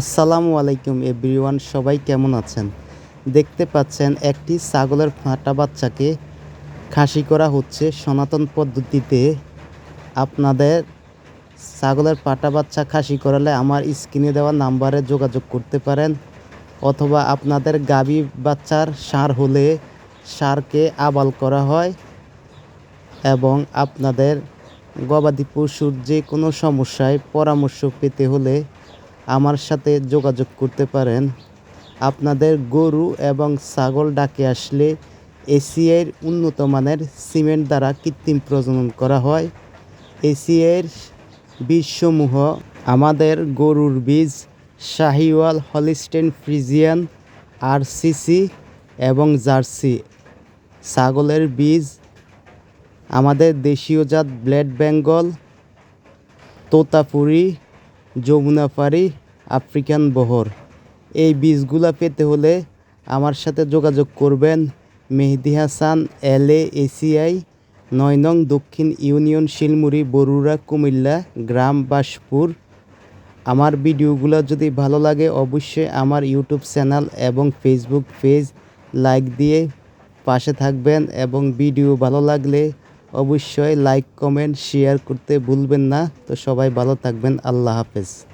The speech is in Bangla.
আসসালামু আলাইকুম এভরিওয়ান, সবাই কেমন আছেন? দেখতে পাচ্ছেন একটি ছাগলের ফাটা বাচ্চাকে খাসি করা হচ্ছে। সনাতন পদ্ধতিতে আপনাদের ছাগলের পাটা বাচ্চা খাসি করালে আমার স্ক্রিনে দেওয়া নাম্বারে যোগাযোগ করতে পারেন, অথবা আপনাদের গাভী বাচ্চার সার হলে সারকে আবাল করা হয় এবং আপনাদের গবাদি পশুর যে কোনো সমস্যায় পরামর্শ পেতে হলে আমার সাথে যোগাযোগ করতে পারেন। আপনাদের গরু এবং ছাগল ডাকে আসলে এসিআইয়ের উন্নত মানের সিমেন্ট দ্বারা কৃত্রিম প্রজনন করা হয়। এসিআইয়ের বীজসমূহ আমাদের গরুর বীজ, শাহিওয়াল, হলিস্টেন, ফ্রিজিয়ান আর সিসি এবং জার্সি। ছাগলের বীজ আমাদের দেশীয় জাত ব্লেড বেঙ্গল, তোতাপুরি, যমুনাপাড়ি আফ্রিকান বহর। এই বীজগুলা পেতে হলে আমার সাথে যোগাযোগ করবেন মেহেদি হাসান, এল এ, এসিআই নয় নং দক্ষিণ ইউনিয়ন, শিলমুড়ি, বরুড়া, কুমিল্লা, গ্রাম, বাসপুর। আমার ভিডিওগুলো যদি ভালো লাগে অবশ্যই আমার ইউটিউব চ্যানেল এবং ফেসবুক পেজ লাইক দিয়ে পাশে থাকবেন এবং ভিডিও ভালো লাগলে অবশ্যই লাইক, কমেন্ট, শেয়ার করতে ভুলবেন না। তো সবাই ভালো থাকবেন। আল্লাহ হাফেজ।